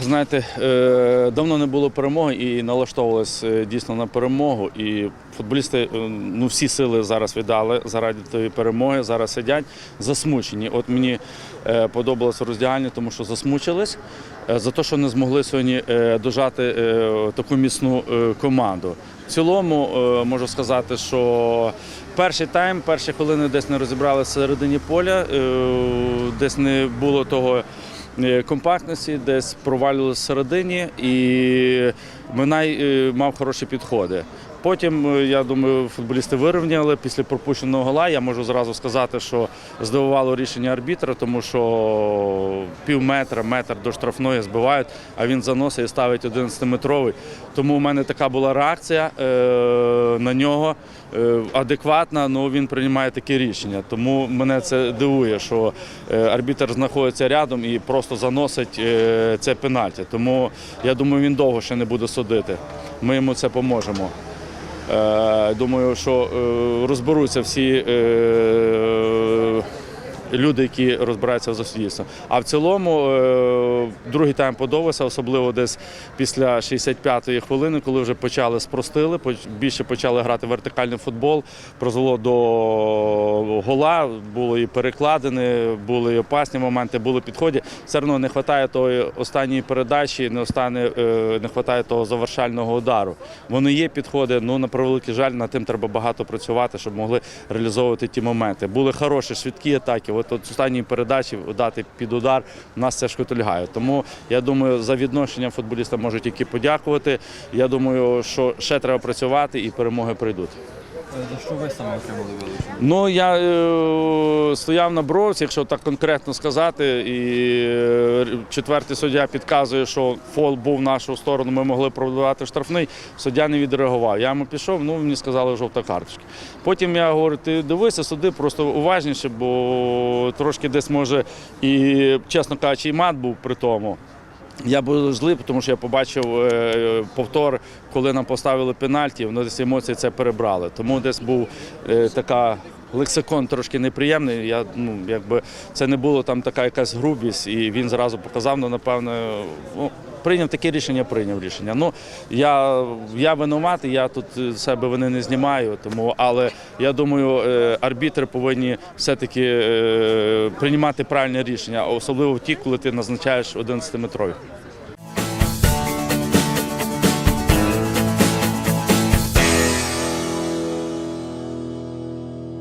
Знаєте, е, давно не було перемоги і налаштовувалися е, дійсно на перемогу. І футболісти е, ну, всі сили зараз віддали заради тої перемоги. Зараз сидять засмучені. От мені подобалося роздягальня, тому що засмучились за те, що не змогли сьогодні дожати таку міцну команду. В цілому можу сказати, що перший тайм, перші хвилини десь не розібрали середині поля, десь не було того компактності, десь провалювалися всередині, і Минай е, мав хороші підходи. Потім, е, я думаю, футболісти вирівняли після пропущеного гола. Я можу зразу сказати, що здивувало рішення арбітра, тому що пів метра, метр до штрафної збивають, а він заносить і ставить 11-метровий. Тому в мене така була реакція е, на нього е, адекватна, але він приймає таке рішення. Тому мене це дивує, що е, арбітр знаходиться рядом і просто заносить це пенальті. Тому я думаю, він довго ще не буде судити. Ми йому це поможемо. Думаю, що розберуться всі люди, які розбираються в засудівстві. А в цілому е, другий тайм подобався, особливо десь після 65-ї хвилини, коли вже почали спростили, більше почали грати вертикальний футбол, призвело до гола, були і перекладини, були і опасні моменти, були підходи. Все одно не вистачає тої останньої передачі, не остане, е, вистачає того завершального удару. Вони є підходи, ну на превеликий жаль, над тим треба багато працювати, щоб могли реалізовувати ті моменти. Були хороші швидкі атаки. От, от останній передачі дати під удар нас це шкотильгає. Тому я думаю, за відношення футболіста можуть тільки подякувати. Я думаю, що ще треба працювати і перемоги прийдуть. За що ви саме отримали вилучення? Ну я е, стояв на бровці, якщо так конкретно сказати, і е, четвертий суддя підказує, що фол був в нашу сторону, ми могли продавати штрафний. Суддя не відреагував. Я йому пішов, ну мені сказали жовта карточка. Потім я говорю, ти дивися суди, просто уважніше, бо трошки десь може і, чесно кажучи, і мат був при тому. Я був злий, тому що я побачив е, повтор, коли нам поставили пенальті, воно десь емоції це перебрали. Тому десь був е, така. Лексикон трошки неприємний. Я ну якби це не було там така якась грубість, і він зразу показав. Ну напевно, ну, прийняв таке рішення, прийняв рішення. Ну я, я винуватий, я тут е, себе вини не знімаю. Тому, але я думаю, е, арбітри повинні все-таки е, приймати правильне рішення, особливо ті, коли ти назначаєш 11-метрові.